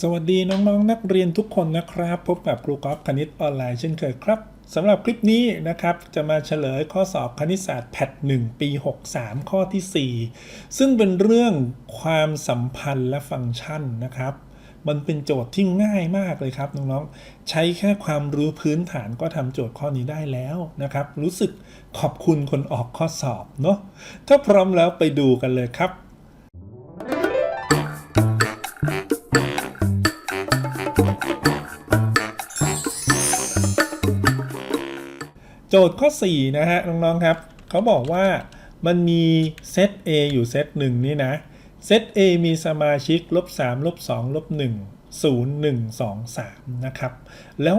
สวัสดีน้องๆนนักเรียนทุกคนนะครับ พบกับครูกอล์ฟคณิตออนไลน์เช่นเคยครับสำหรับคลิปนี้นะครับ จะมาเฉลยข้อสอบคณิตศาสตร์แพท1ปี 63 ข้อที่ 4 ซึ่งเป็นเรื่องความสัมพันธ์และฟังก์ชันนะครับ มันเป็นโจทย์ที่ง่ายมากเลยครับน้องๆ ใช้แค่ความรู้พื้นฐานก็ทำโจทย์ข้อนี้ได้แล้วนะครับ รู้สึกขอบคุณคนออกข้อสอบเนาะถ้าพร้อมแล้วไปดูกันเลยครับ โจทย์ข้อ 4 นะฮะ น้องๆครับ เขาบอกว่ามันมีเซต A อยู่เซตหนึ่งนี่นะ เซต A มีสมาชิกลบ3ลบ2ลบ1 0 1 2 3 นะครับ แล้ว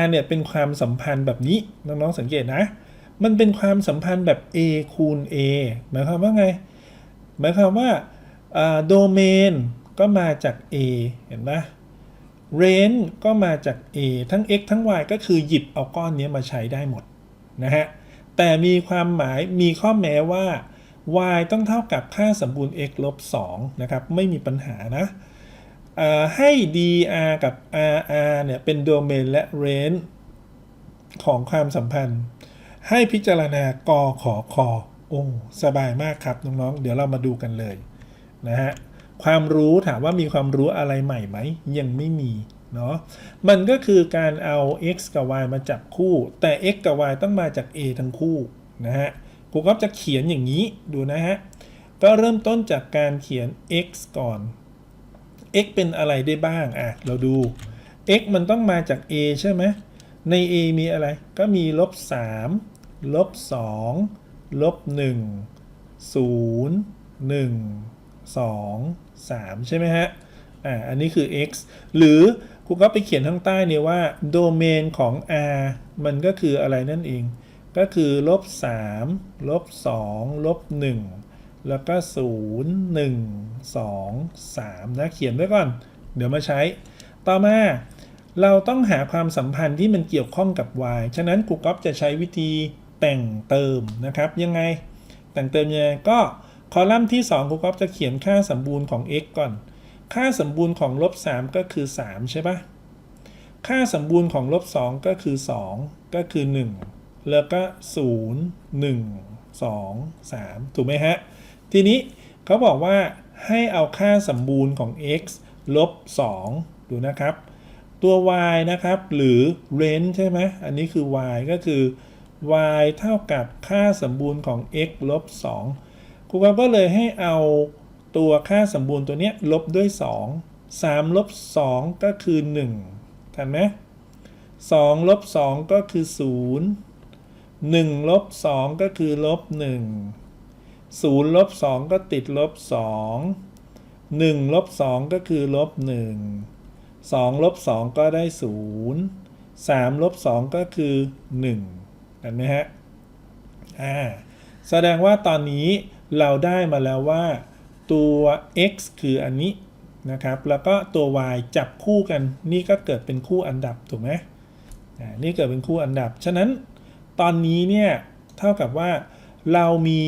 R เนี่ยเป็นความสัมพันธ์แบบนี้ น้องๆสังเกตนะ มันเป็นความสัมพันธ์แบบ A คูณ A หมายความว่าไง หมายความว่าโดเมนก็มาจาก A เห็นไหม range ก็มาจาก a ทั้ง x ทั้ง y ก็คือหยิบเอาก้อนนี้มาใช้ได้หมด นะฮะ แต่มีความหมายมีข้อแม้ว่า y ต้องเท่ากับค่าสมบูรณ์ x ลบ2นะครับ ไม่มีปัญหานะให้ dr กับ rr เนี่ย เป็นโดเมนและ range ของความสัมพันธ์ ให้พิจารณากอขอคอโอ้สบายมากครับ น้องๆ เดี๋ยวเรามาดูกันเลยนะฮะ ความรู้ถามว่ามีความรู้อะไรใหม่ไหม ยังไม่มี เนาะมันก็คือการเอา x กับ y มาจับคู่ แต่ x กับ y ต้องมาจาก a ทั้งคู่นะฮะครูก็จะเขียนอย่างนี้ดูนะฮะก็เริ่มต้นจากการเขียน x ก่อน x เป็นอะไรได้บ้างอะเราดู x มันต้องมาจาก a ใช่ไหมใน a มีอะไร ก็มีลบ3ลบ2ลบ1 0 1 2 3 ใช่ไหมฮะอ่าอันนี้คือ x หรือ ครูก็ไปเขียนข้างใต้เนี่ยว่าโดเมนของ r มันก็คืออะไรนั่นเอง ก็คือลบ3ลบ2ลบ1แล้วก็ 0 1 2 3 นะเขียนไว้ก่อน เดี๋ยวมาใช้ ต่อมาเราต้องหาความสัมพันธ์ที่มันเกี่ยวข้องกับ y ฉะนั้นครูก๊อฟจะใช้วิธีแต่งเติมนะครับ ยังไง แต่งเติมยังไงก็คอลัมน์ที่ 2ครูก๊อฟจะเขียนค่าสมบูรณ์ของ x ก่อน ค่าสมบูรณ์ของลบ3ก็คือ 3 ใช่ปะค่าสมบูรณ์ของลบ2ก็คือ 2 ก็คือ 1 แล้วก็ 0 1 2 3 ถูกไหมฮะ ทีนี้เขาบอกว่าให้เอาค่าสมบูรณ์ของ x ลบ 2 ดูนะครับ ตัว y นะครับ หรือ range ใช่ไหมอันนี้คือ y ก็คือ y เท่ากับค่าสมบูรณ์ของ x ลบ 2ครูก็เลยให้เอา ตัวค่าสมบูรณ์ตัวนี้ลบด้วย 2 3ลบ2ก็คือ 1 ทันไหม2ลบ2ก็คือ 0 1ลบ2ก็คือลบ 1 0ลบ2ก็ติดลบ 2 1ลบ2ก็คือลบ 1 2ลบ2ก็ได้ 0 3ลบ2ก็คือ1เห็นไหมฮะ อ่า แสดงว่าตอนนี้เราได้มาแล้วว่า ตัว x คืออันนี้นะครับ แล้วก็ตัว y จับคู่กัน นี่ก็เกิดเป็นคู่อันดับถูกไหมอ่านี่เกิดเป็นคู่อันดับ ฉะนั้นตอนนี้เนี่ยเท่ากับว่าเรามี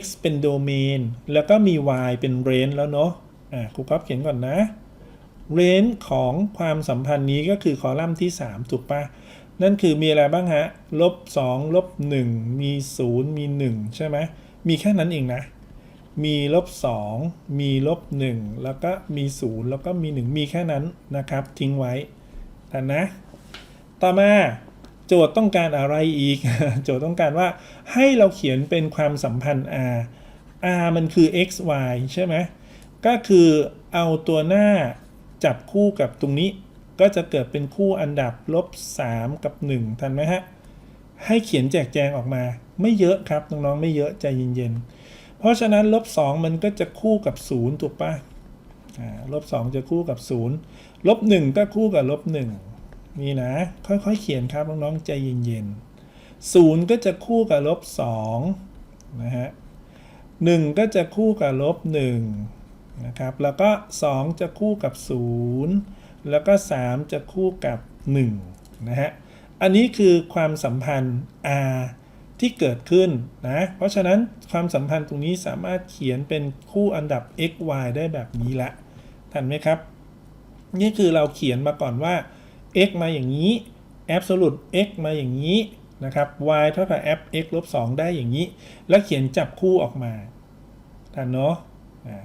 x เป็นโดเมน แล้วก็มี y เป็น range แล้วเนาะอ่าครูก๊อฟเขียนก่อนนะ range ของความสัมพันธ์นี้ก็คือคอลัมน์ที่ 3 ถูกปะนั่นคือมีอะไรบ้างฮะลบ2ลบ1มี 0 มี 1 ใช่ไหมมีแค่นั้นเองนะ มีลบ2มีลบ1แล้วก็มี 0 แล้วก็มี 1 มีแค่นั้นนะครับ ทิ้งไว้แต่นะ ต่อมาโจทย์ต้องการอะไรอีก โจทย์ต้องการว่าให้เราเขียนเป็นความสัมพันธ์ r r มันคือ x y ใช่ไหมก็คือเอาตัวหน้าจับคู่กับตรงนี้ ก็จะเกิดเป็นคู่อันดับลบ 3 กับ 1 ทันไหมฮะ ให้เขียนแจกแจงออกมา ไม่เยอะครับ น้องๆ ไม่เยอะใจเย็นๆ เพราะฉะนั้นลบ2มันก็จะคู่กับ 0 ถูกปะอ่าลบ2จะคู่กับ 0 ลบ 1 ก็คู่กับลบ1นี่นะ ค่อยๆเขียนครับน้องๆใจเย็นๆ0ก็จะคู่กับลบ2นะฮะ1ก็จะคู่กับลบ1นะครับ แล้วก็ 2 จะคู่กับ 0 แล้วก็ 3 จะคู่กับ1นะฮะ อันนี้คือความสัมพันธ์ R ที่เกิดขึ้นนะ เพราะฉะนั้นความสัมพันธ์ตรงนี้สามารถเขียนเป็นคู่อันดับ x y ได้แบบนี้ละ ทันไหมครับ นี่คือเราเขียนมาก่อนว่า x มาอย่างนี้ absolute x มาอย่างนี้นะครับ y เท่ากับ f x ลบ2ได้อย่างนี้ แล้วเขียนจับคู่ออกมาทันเนาะ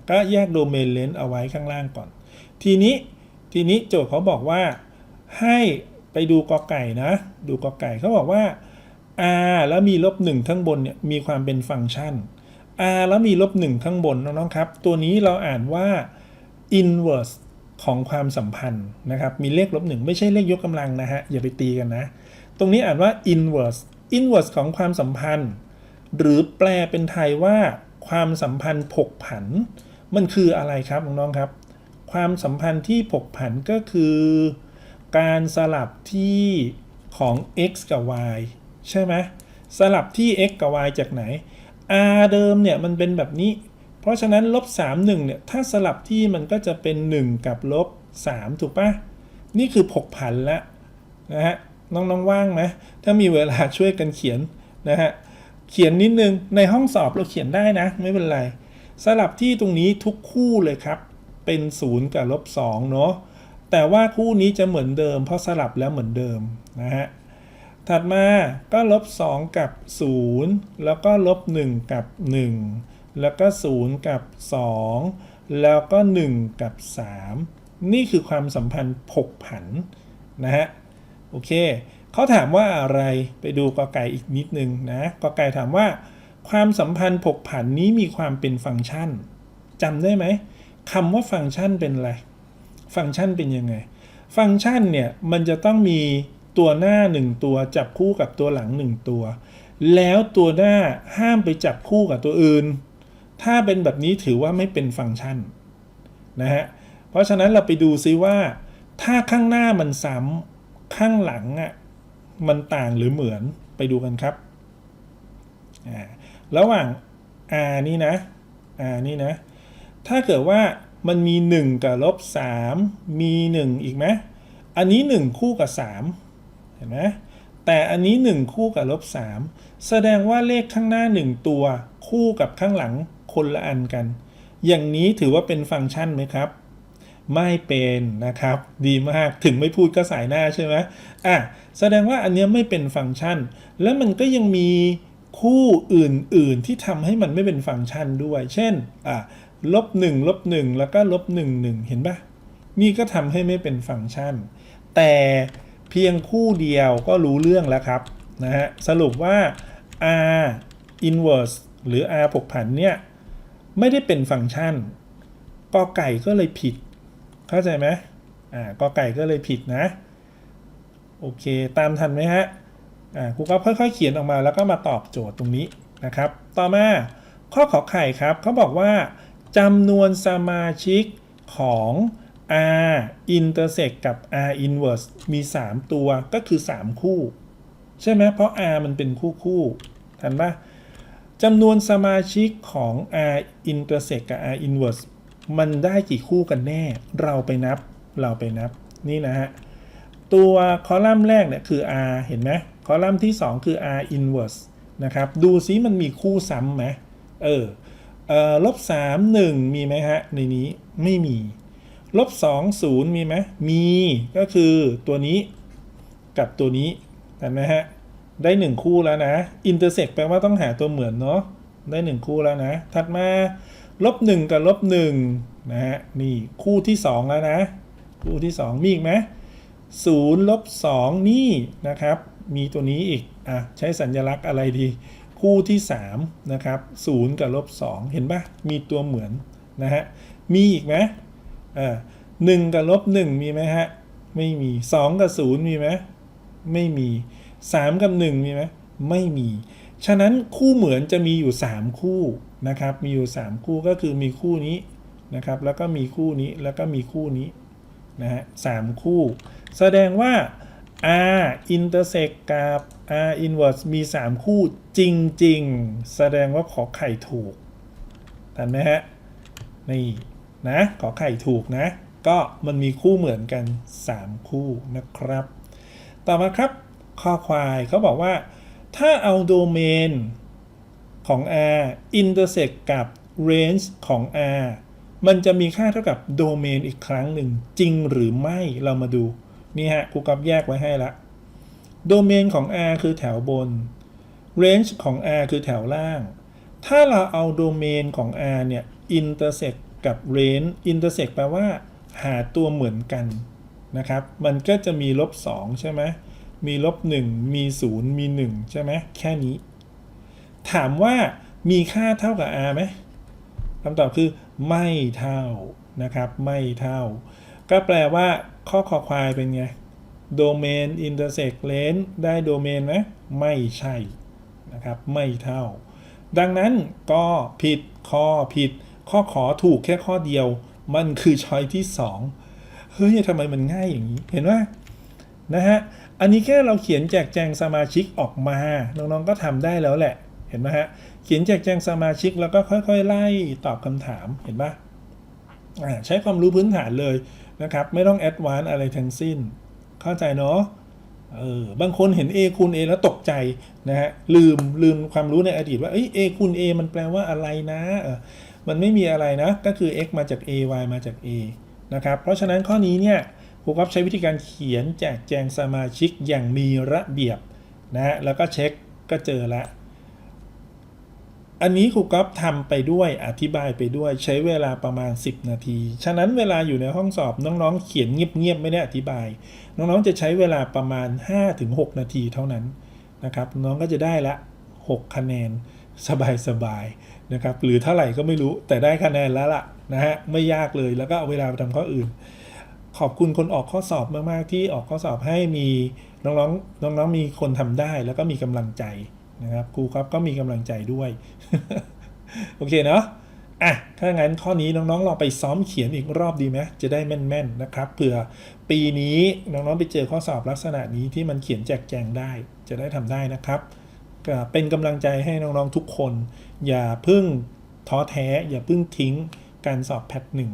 ก็แยกโดเมนเลนเอาไว้ข้างล่างก่อน ทีนี้ทีนี้โจทย์เขาบอกว่าให้ไปดูกอไก่นะ ดูกอไก่เขาบอกว่า r แล้วมีลบหนึ่งข้างบนเนี่ยมีความเป็นฟังก์ชัน r แล้วมีลบหนึ่งข้างบนน้องๆครับ ตัวนี้เราอ่านว่า inverse ของความสัมพันธ์นะครับมีเลขลบหนึ่งไม่ใช่เลขยกกำลังนะฮะอย่าไปตีกันนะ ตรงนี้อ่านว่า inverse inverse ของความสัมพันธ์ หรือแปลเป็นไทยว่าความสัมพันธ์ผกผัน มันคืออะไรครับน้องๆครับ ความสัมพันธ์ที่ผกผันก็คือ การสลับที่ของ x กับ y ใช่ไหมสลับที่ x กับ y จากไหน r เดิมเนี่ยมันเป็นแบบนี้ เพราะฉะนั้นลบ3 1เนี่ยถ้าสลับที่มันก็จะเป็น 1 กับลบ 3 ถูกปะนี่คือผกผันล้วนะฮะน้องๆว่างไหมถ้ามีเวลาช่วยกันเขียนนะฮะเขียนนิดนึงในห้องสอบเราเขียนได้นะ ไม่เป็นไร สลับที่ตรงนี้ทุกคู่เลยครับ เป็น 0 กับลบ2เนาะแต่ว่าคู่นี้จะเหมือนเดิม เพราะสลับแล้วเหมือนเดิมนะฮะ ถัดมาก็ลบ 2 กับ 0 แล้วก็ลบ 1 กับ 1 แล้วก็ 0 กับ 2 แล้วก็ 1 กับ 3 นี่คือความสัมพันธ์ผกผันนะฮะโอเคเขาถามว่าอะไรไปดูกอไก่อีกนิดนึงนะกอไก่ถามว่า ความสัมพันธ์ผกผันนี้มีความเป็นฟังก์ชันจำได้ไหมคำว่าฟังก์ชันเป็นอะไร ฟังก์ชันเป็นยังไง ฟังก์ชันเนี่ยมันจะต้องมี ตัวหน้า 1 ตัวจับคู่กับตัวหลัง 1 ตัว แล้วตัวหน้าห้ามไปจับคู่กับตัวอื่น ถ้าเป็นแบบนี้ถือว่าไม่เป็นฟังก์ชันนะฮะเพราะฉะนั้นเราไปดูซิว่า ถ้าข้างหน้ามันซ้ำข้างหลังอะมันต่างหรือเหมือนไปดูกันครับอ่าระหว่าง r นี่นะ r นี่นะ ถ้าเกิดว่ามันมี 1 กับลบ3มี 1 อีกไหมอันนี้ 1 คู่กับ 3 ห็นไหมแต่อันนี้ 1 คู่กับลบ3แสดงว่าเลขข้างหน้า 1 ตัว คู่กับข้างหลังคนละอันกัน อย่างนี้ถือว่าเป็นฟังก์ชันไหมครับ ไม่เป็นนะครับ ดีมากถึงไม่พูดก็สายหน้าใช่ไหมอะแสดงว่าอันเนี้ยไม่เป็นฟังก์ชัน แล้วมันก็ยังมีคู่อื่นๆที่ทำให้มันไม่เป็นฟังก์ชันด้วย เช่นอะลบหนึ่งลบหนึ่งแล้วก็ลบหนึ่งหนึ่งเห็นปะนี่ก็ทำให้ไม่เป็นฟังก์ชัน แต่ เพียงคู่เดียวก็รู้เรื่องแล้วครับนะฮะสรุปว่า r inverse หรือ r ผกผันเนี่ย ไม่ได้เป็นฟังก์ชันกอไก่ก็เลยผิด เข้าใจไหมอ่ากอไก่ก็เลยผิดนะ โอเค ตามทันไหมฮะอ่าครูก็ค่อยๆเขียนออกมาแล้วก็มาตอบโจทย์ตรงนี้นะครับ ต่อมาข้อขอไข่ครับเขาบอกว่าจำนวนสมาชิกของ r intersect กับ r inverse มี 3 ตัวก็คือ 3 คู่ ใช่ไหมเพราะ r มันเป็นคู่คู่ทันปะจำนวนสมาชิกของ r intersect กับ r inverse มันได้กี่คู่กันแน่ เราไปนับ เราไปนับ นี่นะฮะ ตัวคอลัมน์แรกเนี่ยคือ r เห็นไหมคอลัมน์ที่ 2 คือ r inverse นะครับ ดูซิมันมีคู่ซ้ำไหมเออเอ่อลบ3 1มีไหมฮะ ในนี้ไม่มี ลบ2 0มีไหมมีก็คือตัวนี้กับตัวนี้เห็นไหมฮะ ได้1คู่แล้วนะ intersect แปลว่าต้องหาตัวเหมือนเนาะได้1คู่แล้วนะ ถัดมาลบ1กับลบ1นะฮะนี่คู่ที่2แล้วนะ คู่ที่2มีอีกไหม0ลบ2นี่นะครับ มีตัวนี้อีกอะใช้สัญลักษณ์อะไรดี คู่ที่3นะครับ0กับลบ2เห็นปะมีตัวเหมือนนะฮะมีอีกไหม อ่าหนึ่งกับลบ1มีไหมฮะ ไม่มี2กับ0มีไหมไม่มี3กับ1มีไหมไม่มี ฉะนั้นคู่เหมือนจะมีอยู่3คู่นะครับ มีอยู่3คู่ก็คือมีคู่นี้นะครับ แล้วก็มีคู่นี้แล้วก็มีคู่นี้นะฮะสามคู่ แสดงว่า r intersect กับ r inverse มี 3 คู่จริง ๆ แสดงว่าขอไข่ถูกทันไหมฮะ นี่ นะขอไข่ถูกนะ ก็มันมีคู่เหมือนกัน 3 คู่นะครับ ต่อมาครับข้อควายเขาบอกว่า ถ้าเอาโดเมนของ r intersect กับ range ของ r มันจะมีค่าเท่ากับโดเมนอีกครั้งหนึ่ง จริงหรือไม่เรามาดู นี่ฮะครูก๊อฟแยกไว้ให้ละโดเมนของ R คือแถวบน range ของ R คือแถวล่าง ถ้าเราเอาโดเมนของ R เนี่ย intersect กับ range intersect แปลว่า หาตัวเหมือนกันนะครับ มันก็จะมีลบ2ใช่ไหมมีลบ1มี 0 มี 1 ใช่ไหมแค่นี้ ถามว่ามีค่าเท่ากับ R ไหมคำตอบคือไม่เท่านะครับ ไม่เท่า ก็แปลว่าข้อคอควายเป็นไงโดเมน intersect range ได้โดเมนไหมไม่ใช่นะครับ ไม่เท่า ดังนั้นก็ผิดข้อผิด ข้อขอถูกแค่ข้อเดียว มันคือช้อยที่ 2 เฮ้ยทำไมมันง่ายอย่างนี้ เห็นว่านะฮะ อันนี้แค่เราเขียนแจกแจงสมาชิกออกมา น้องๆก็ทำได้แล้วแหละ เห็นไหมฮะ เขียนแจกแจงสมาชิกแล้วก็ค่อยๆ ไล่ตอบคำถาม เห็นปะอ่าใช้ความรู้พื้นฐานเลยนะครับ ไม่ต้องแอดวานอะไรทั้งสิ้น เข้าใจเนาะเออบางคนเห็น a คูณ a แล้วตกใจนะฮะลืมลืมความรู้ในอดีตว่าเอ้ย a คูณ a มันแปลว่าอะไรนะ มันไม่มีอะไรนะ ก็คือ x มาจาก a y มาจาก a นะครับ เพราะฉะนั้นข้อนี้เนี่ยครูก๊อฟใช้วิธีการเขียนแจกแจงสมาชิกอย่างมีระเบียบนะฮะแล้วก็เช็คก็เจอละ อันนี้ครูก๊อฟทำไปด้วยอธิบายไปด้วยใช้เวลาประมาณ 10 นาที ฉะนั้นเวลาอยู่ในห้องสอบน้องๆ เขียนเงียบๆไม่ได้อธิบาย น้องๆจะใช้เวลาประมาณ 5-6 นาทีเท่านั้นนะครับ น้องก็จะได้ละ 6 คะแนนสบายๆ นะครับหรือเท่าไหร่ก็ไม่รู้แต่ได้คะแนนแล้วล่ะนะฮะไม่ยากเลยแล้วก็เอาเวลาไปทำข้ออื่น ขอบคุณคนออกข้อสอบมากๆ ที่ออกข้อสอบให้มีน้องๆน้องๆมีคนทำได้แล้วก็มีกำลังใจนะครับครูครับก็มีกำลังใจด้วย โอเคเนาะอะถ้างั้นข้อนี้น้องๆลองไปซ้อมเขียนอีกรอบดีไหมจะได้แม่นๆนะครับเผื่อปีนี้น้องๆไปเจอข้อสอบลักษณะนี้ที่มันเขียนแจกแจงได้ จะได้ทำได้นะครับเป็นกำลังใจให้น้องๆทุกคน อย่าพึ่งท้อแท้ อย่าพึ่งทิ้งการสอบแพทหนึ่ง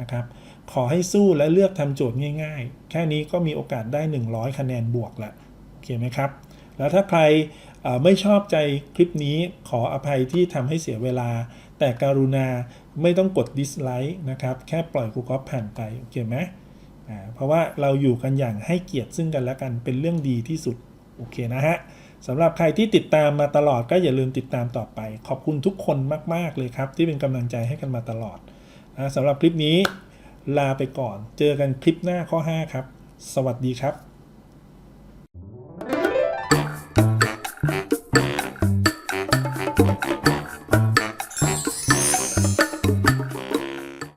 นะครับ ขอให้สู้และเลือกทำโจทย์ง่าย ๆ แค่นี้ก็มีโอกาสได้ 100 คะแนนบวกละโอเคไหมครับ แล้วถ้าใครไม่ชอบใจคลิปนี้ขออภัยที่ทำให้เสียเวลา แต่การุณาไม่ต้องกด dislike นะครับ แค่ปล่อยกูก็ผ่านไป โอเคไหมอ่าเพราะว่าเราอยู่กันอย่างให้เกียรติซึ่งกันและกันเป็นเรื่องดีที่สุด โอเคนะฮะสำหรับใครที่ติดตามมาตลอดก็อย่าลืมติดตามต่อไป ขอบคุณทุกคนมาก ๆ เลยครับ ที่เป็นกำลังใจให้กันมาตลอดนะสำหรับคลิปนี้ลาไปก่อน เจอกันคลิปหน้าข้อ 5 ครับ สวัสดีครับ